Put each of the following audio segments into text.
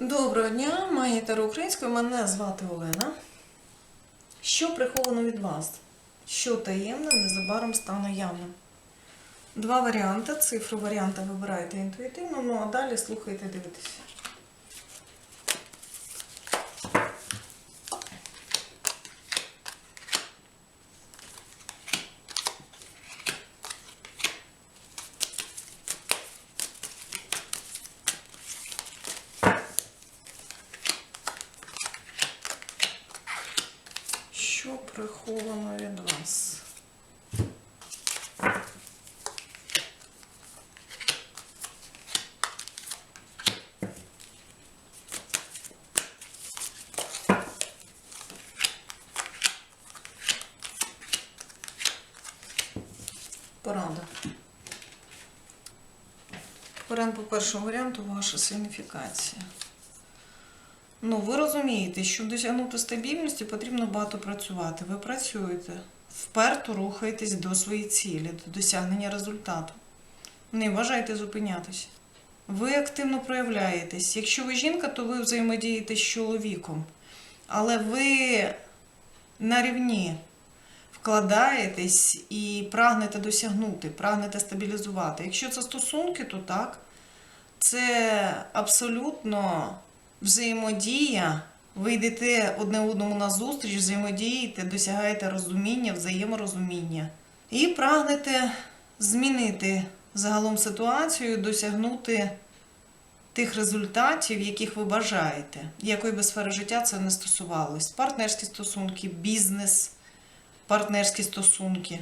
Доброго дня, магія Таро українською. Мене звати Олена. Що приховано від вас? Що таємне незабаром стане явним? Два варіанти. Цифру варіанта вибираєте інтуїтивно, ну а далі слухайте, дивитеся. Що приховано від вас? Порада. Варіант по першому варіанту ваша сигніфікація. Ну, ви розумієте, щоб досягнути стабільності, потрібно багато працювати. Ви працюєте, вперто рухаєтесь до своєї цілі, до досягнення результату. Не бажайте зупинятися. Ви активно проявляєтесь. Якщо ви жінка, то ви взаємодієте з чоловіком. Але ви на рівні вкладаєтесь і прагнете досягнути, прагнете стабілізувати. Якщо це стосунки, то так. Це абсолютно взаємодія. Ви йдете одне одному на зустріч, взаємодієте, досягаєте розуміння, взаєморозуміння. І прагнете змінити загалом ситуацію, досягнути тих результатів, яких ви бажаєте. Якої би сфери життя це не стосувалось. Партнерські стосунки, бізнес, партнерські стосунки.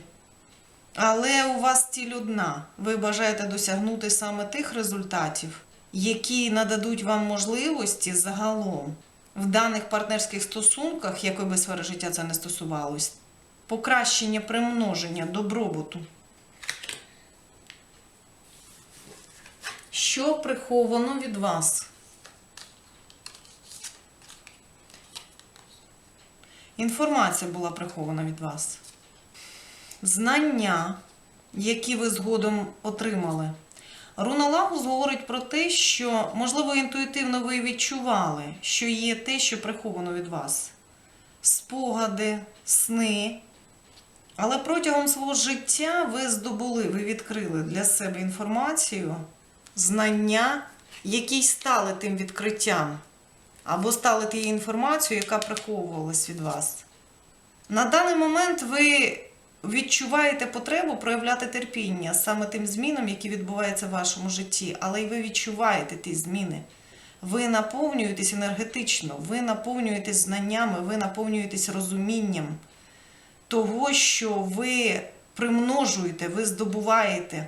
Але у вас ціль одна. Ви бажаєте досягнути саме тих результатів, які нададуть вам можливості загалом в даних партнерських стосунках, якої би сфери життя це не стосувалось, покращення примноження добробуту. Що приховано від вас? Інформація була прихована від вас. Знання, які ви згодом отримали. Руна Лагус говорить про те, що, можливо, інтуїтивно ви відчували, що є те, що приховано від вас. Спогади, сни. Але протягом свого життя ви здобули, ви відкрили для себе інформацію, знання, які стали тим відкриттям, або стали тією інформацією, яка приховувалась від вас. На даний момент ви відчуваєте потребу проявляти терпіння саме тим змінам, які відбуваються в вашому житті, але й ви відчуваєте ті зміни. Ви наповнюєтесь енергетично, ви наповнюєтесь знаннями, ви наповнюєтесь розумінням того, що ви примножуєте, ви здобуваєте.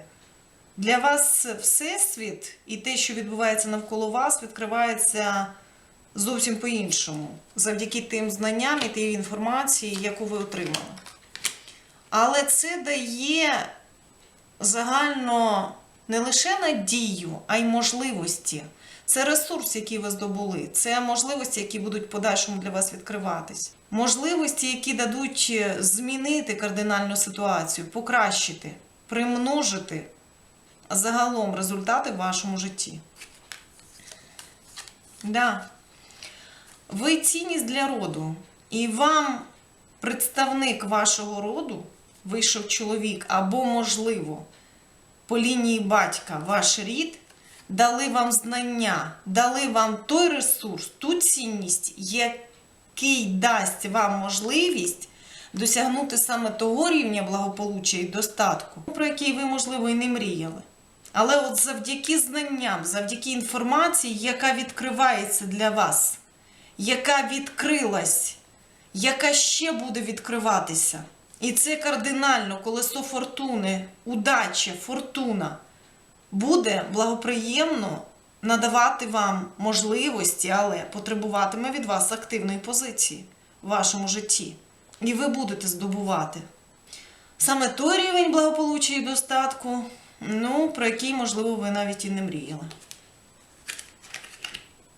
Для вас Всесвіт і те, що відбувається навколо вас, відкривається зовсім по-іншому, завдяки тим знанням і тій інформації, яку ви отримали. Але це дає загально не лише надію, а й можливості. Це ресурс, який ви здобули, це можливості, які будуть подальшому для вас відкриватись. Можливості, які дадуть е, змінити кардинальну ситуацію, покращити, примножити загалом результати в вашому житті. Да. Ви цінність для роду, і вам представник вашого роду вийшов чоловік, або, можливо, по лінії батька ваш рід, дали вам знання, дали вам той ресурс, ту цінність, який дасть вам можливість досягнути саме того рівня благополуччя і достатку, про який ви, можливо, і не мріяли. Але от завдяки знанням, завдяки інформації, яка відкривається для вас, яка відкрилась, яка ще буде відкриватися. І це кардинально колесо фортуни, удача, фортуна буде благоприємно надавати вам можливості, але потребуватиме від вас активної позиції в вашому житті. І ви будете здобувати саме той рівень благополуччя і достатку, ну, про який, можливо, ви навіть і не мріяли.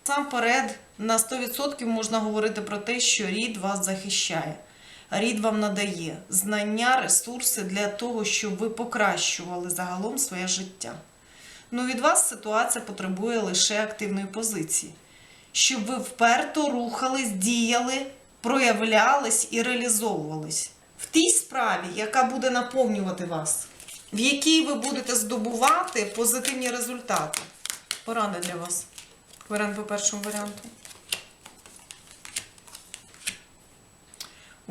Сам перед на 100% можна говорити про те, що рід вас захищає. Рід вам надає знання, ресурси для того, щоб ви покращували загалом своє життя. Ну, від вас ситуація потребує лише активної позиції. щоб ви вперто рухались, діяли, проявлялись і реалізовувались в тій справі, яка буде наповнювати вас, в якій ви будете здобувати позитивні результати. Порада для вас. Варіант по першому варіанту.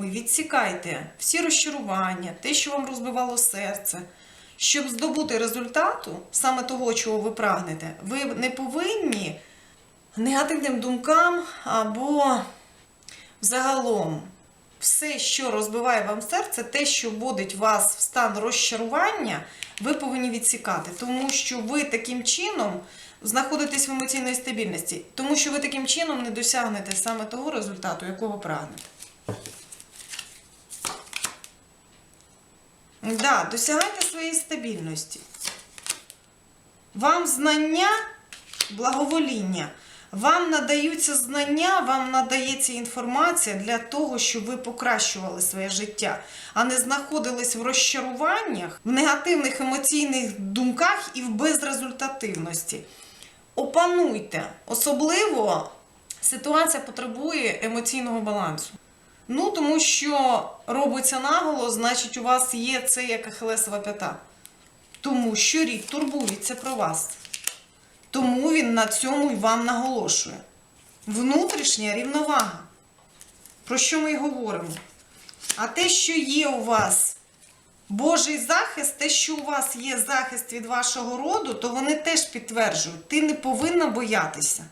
Ой, відсікайте всі розчарування, те, що вам розбивало серце. Щоб здобути результату, саме того, чого ви прагнете, ви не повинні негативним думкам або загалом все, що розбиває вам серце, те, що вводить вас в стан розчарування, ви повинні відсікати, тому що ви таким чином знаходитесь в емоційній стабільності, тому що ви таким чином не досягнете саме того результату, якого прагнете. Да, досягайте своєї стабільності. Вам знання, благовоління. Вам надаються знання, вам надається інформація для того, щоб ви покращували своє життя, а не знаходились в розчаруваннях, в негативних емоційних думках і в безрезультативності. Опануйте. Особливо ситуація потребує емоційного балансу. Ну, тому що робиться наголос, значить, у вас є це як ахилесова п'ята. Тому що рік турбується про вас. Тому він на цьому й вам наголошує. Внутрішня рівновага. Про що ми й говоримо? А те, що є у вас Божий захист, те, що у вас є захист від вашого роду, то вони теж підтверджують, ти не повинна боятися.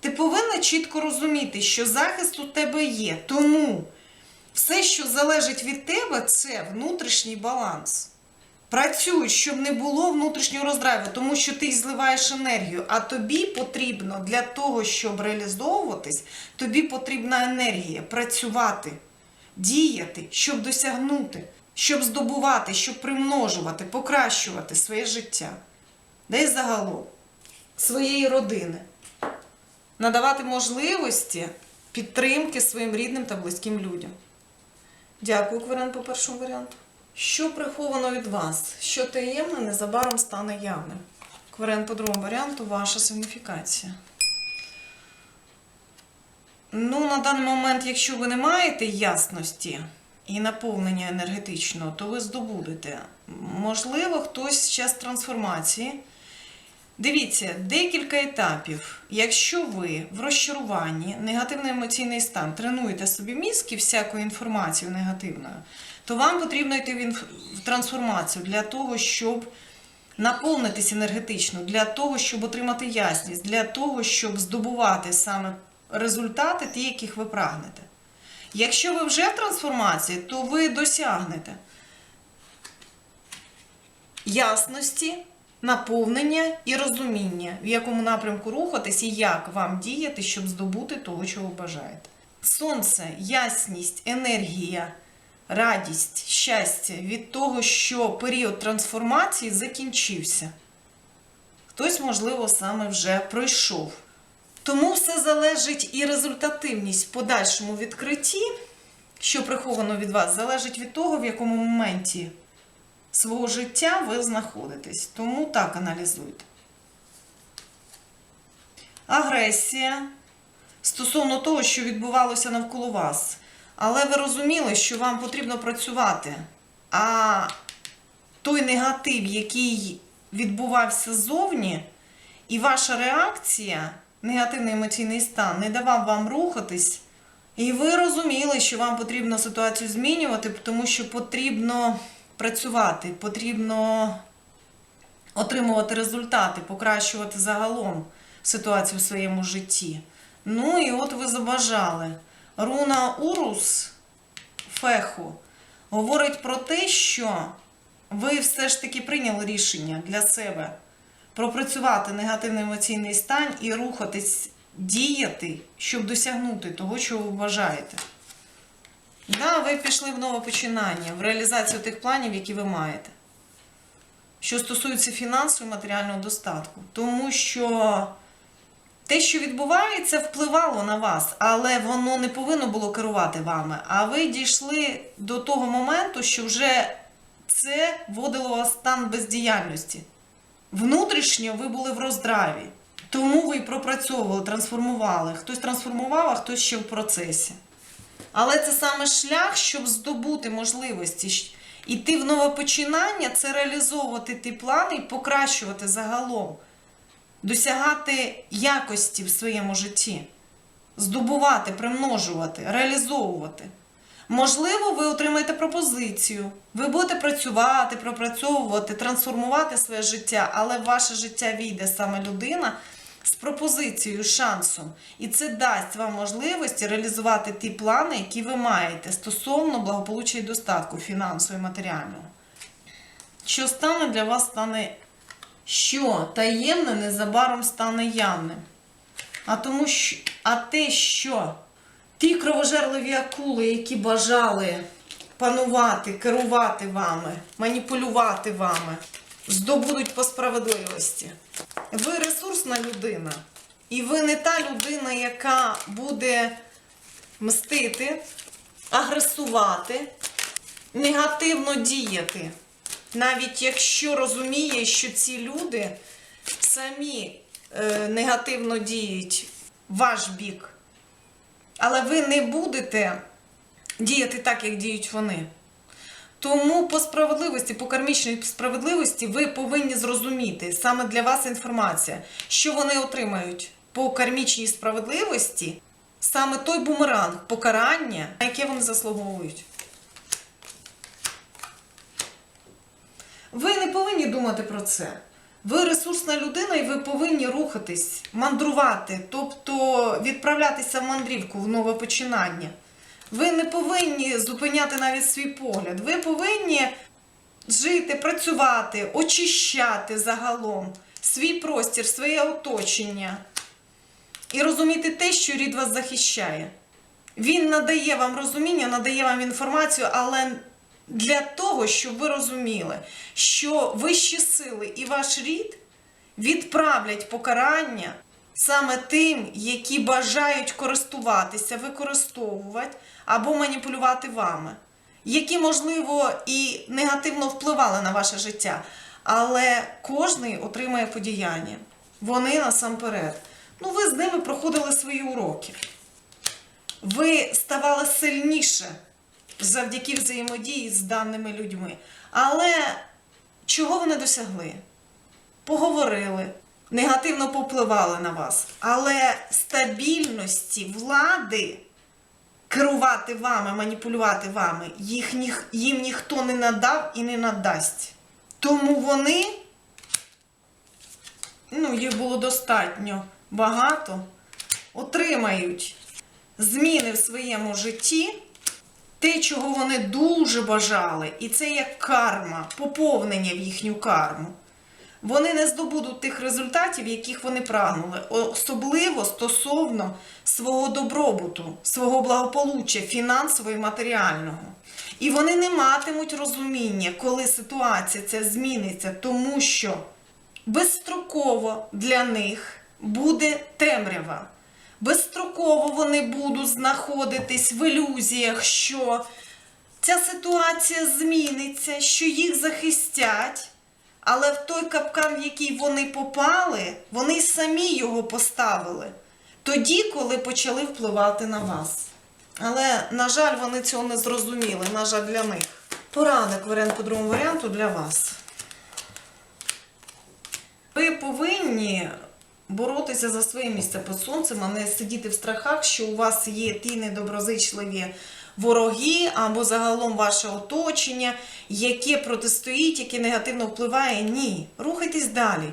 Ти повинна чітко розуміти, що захист у тебе є. Тому все, що залежить від тебе, це внутрішній баланс. Працюй, щоб не було внутрішнього роздрайву, тому що ти зливаєш енергію, а тобі потрібно для того, щоб реалізовуватись, тобі потрібна енергія працювати, діяти, щоб досягнути, щоб здобувати, щоб примножувати, покращувати своє життя. Да й загалом своєї родини надавати можливості підтримки своїм рідним та близьким людям. Дякую, Кварен, по першому варіанту. Що приховано від вас? Що таємне незабаром стане явним? Кварен по другому варіанту ваша сигніфікація. Ну, на даний момент, якщо ви не маєте ясності і наповнення енергетичного, то ви здобудете. Можливо, хтось з час трансформації. Дивіться, декілька етапів. Якщо ви в розчаруванні, негативний емоційний стан, тренуєте собі мізки всякою інформацією негативною, то вам потрібно йти в, трансформацію для того, щоб наповнитись енергетично, для того, щоб отримати ясність, для того, щоб здобувати саме результати, ті, яких ви прагнете. Якщо ви вже в трансформації, то ви досягнете ясності, наповнення і розуміння, в якому напрямку рухатись і як вам діяти, щоб здобути того, чого бажаєте. Сонце, ясність, енергія, радість, щастя від того, що період трансформації закінчився. Хтось, можливо, саме вже пройшов. Тому все залежить і результативність в подальшому відкритті, що приховано від вас, залежить від того, в якому моменті свого життя ви знаходитесь. Тому так аналізуйте. Агресія стосовно того, що відбувалося навколо вас. Але ви розуміли, що вам потрібно працювати. А той негатив, який відбувався ззовні, і ваша реакція, негативний емоційний стан, не давав вам рухатись. І ви розуміли, що вам потрібно ситуацію змінювати, тому що потрібно працювати, потрібно отримувати результати, покращувати загалом ситуацію в своєму житті. Ну і от ви забажали. Руна Урус Феху говорить про те, що ви все ж таки прийняли рішення для себе пропрацювати негативний емоційний стан і рухатись, діяти, щоб досягнути того, чого ви бажаєте. Да, ви пішли в нове починання, в реалізацію тих планів, які ви маєте. Що стосується фінансового і матеріального достатку. Тому що те, що відбувається, впливало на вас, але воно не повинно було керувати вами. А ви дійшли до того моменту, що вже це вводило вас в стан бездіяльності. Внутрішньо ви були в роздраві. Тому ви і пропрацьовували, трансформували. Хтось трансформував, а хтось ще в процесі. Але це саме шлях, щоб здобути можливості. Іти в нове починання це реалізовувати ті плани і покращувати загалом, досягати якості в своєму житті, здобувати, примножувати, реалізовувати. Можливо, ви отримаєте пропозицію, ви будете працювати, пропрацьовувати, трансформувати своє життя, але ваше життя війде саме людина з пропозицією, шансом. І це дасть вам можливості реалізувати ті плани, які ви маєте стосовно благополуччя і достатку фінансового і матеріального. Що стане для вас стане що таємне незабаром стане явним. А тому що, а те, що ті кровожерливі акули, які бажали панувати, керувати вами, маніпулювати вами, здобудуть по справедливості. Ви ресурсна людина, і ви не та людина, яка буде мстити, агресувати, негативно діяти. Навіть якщо розуміє, що ці люди самі е, негативно діють ваш бік. Але ви не будете діяти так, як діють вони. Тому по справедливості, по кармічній справедливості, ви повинні зрозуміти саме для вас інформація, що вони отримають по кармічній справедливості, саме той бумеранг, покарання, на яке вони заслуговують. Ви не повинні думати про це. Ви ресурсна людина, і ви повинні рухатись, мандрувати, тобто відправлятися в мандрівку, в нове починання. Ви не повинні зупиняти навіть свій погляд. Ви повинні жити, працювати, очищати загалом свій простір, своє оточення і розуміти те, що рід вас захищає. Він надає вам розуміння, надає вам інформацію, але для того, щоб ви розуміли, що вищі сили і ваш рід відправлять покарання саме тим, які бажають користуватися, використовувати або маніпулювати вами, які, можливо, і негативно впливали на ваше життя. Але кожний отримає подіяння. Вони насамперед. Ну, ви з ними проходили свої уроки. Ви ставали сильніше завдяки взаємодії з даними людьми. Але чого ви не досягли? Поговорили, негативно попливали на вас. Але стабільності влади керувати вами, маніпулювати вами, їх, їм ніхто не надав і не надасть. Тому вони, ну, їх було достатньо багато, отримають зміни в своєму житті те, чого вони дуже бажали, і це як карма, поповнення в їхню карму. Вони не здобудуть тих результатів, яких вони прагнули, особливо стосовно свого добробуту, свого благополуччя, фінансового і матеріального. І вони не матимуть розуміння, коли ситуація ця зміниться, тому що безстроково для них буде темрява. Безстроково вони будуть знаходитись в ілюзіях, що ця ситуація зміниться, що їх захистять. Але в той капкан, в який вони попали, вони самі його поставили тоді, коли почали впливати на вас. Але, на жаль, вони цього не зрозуміли. На жаль, для них. Поранок варіант по другому варіанту для вас. Ви повинні боротися за своє місце під сонцем, а не сидіти в страхах, що у вас є ті недоброзичливі вороги або загалом ваше оточення, яке протистоїть, яке негативно впливає. Ні. Рухайтесь далі.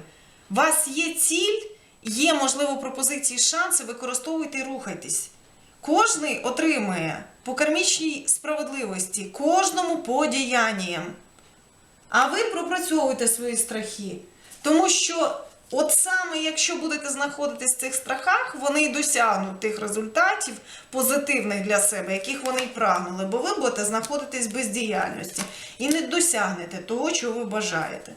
У вас є ціль, є, можливо, пропозиції, шанси, використовуйте і рухайтесь. Кожний отримує по кармічній справедливості, кожному по діянням. А ви пропрацьовуєте свої страхи. Тому що, от саме якщо будете знаходитись в цих страхах, вони й досягнуть тих результатів позитивних для себе, яких вони й прагнули, бо ви будете знаходитись в бездіяльності і не досягнете того, чого ви бажаєте.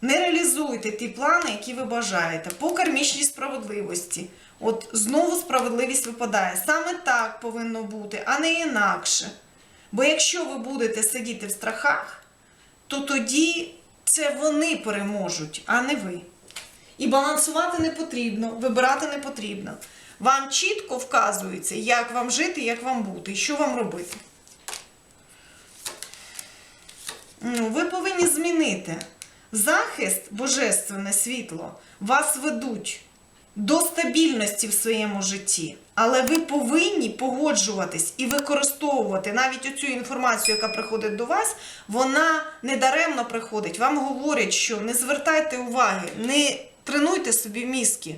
Не реалізуйте ті плани, які ви бажаєте, по кармічній справедливості. От знову справедливість випадає. Саме так повинно бути, а не інакше. Бо якщо ви будете сидіти в страхах, то тоді це вони переможуть, а не ви. І балансувати не потрібно, вибирати не потрібно. Вам чітко вказується, як вам жити, як вам бути, що вам робити. Ну, ви повинні змінити захист, божественне світло, вас ведуть до стабільності в своєму житті. Але ви повинні погоджуватись і використовувати навіть оцю інформацію, яка приходить до вас, вона не даремно приходить. Вам говорять, що не звертайте уваги, не тренуйте собі мізки,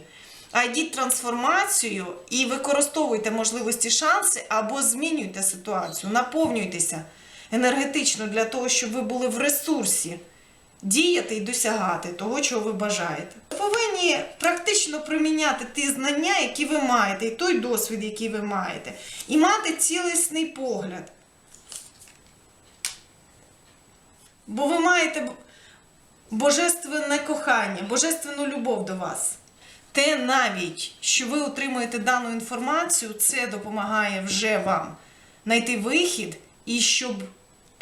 а йдіть трансформацію і використовуйте можливості шанси або змінюйте ситуацію, наповнюйтеся енергетично для того, щоб ви були в ресурсі діяти і досягати того, чого ви бажаєте. Ви повинні практично приміняти ті знання, які ви маєте, і той досвід, який ви маєте, і мати цілісний погляд. Бо ви маєте божественне кохання, божественну любов до вас. Те навіть, що ви отримуєте дану інформацію, це допомагає вже вам знайти вихід, і щоб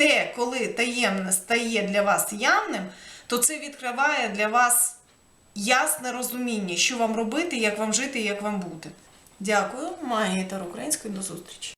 те, коли таємне стає для вас явним, то це відкриває для вас ясне розуміння, що вам робити, як вам жити як вам бути. Дякую, Магія Таро Української, до зустрічі.